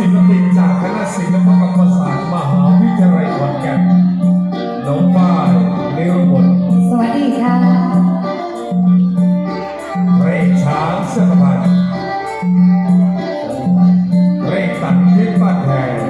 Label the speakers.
Speaker 1: ศิลปินจากคณะศิลปกรรมศาสตร์มหาวิทยาลัยขอนแก่นน้องป้ายนิรบด
Speaker 2: สวัสดีค่ะ
Speaker 1: เร่งช้างเสื้อผ้าเร่งตัดเพชรบ้านแพง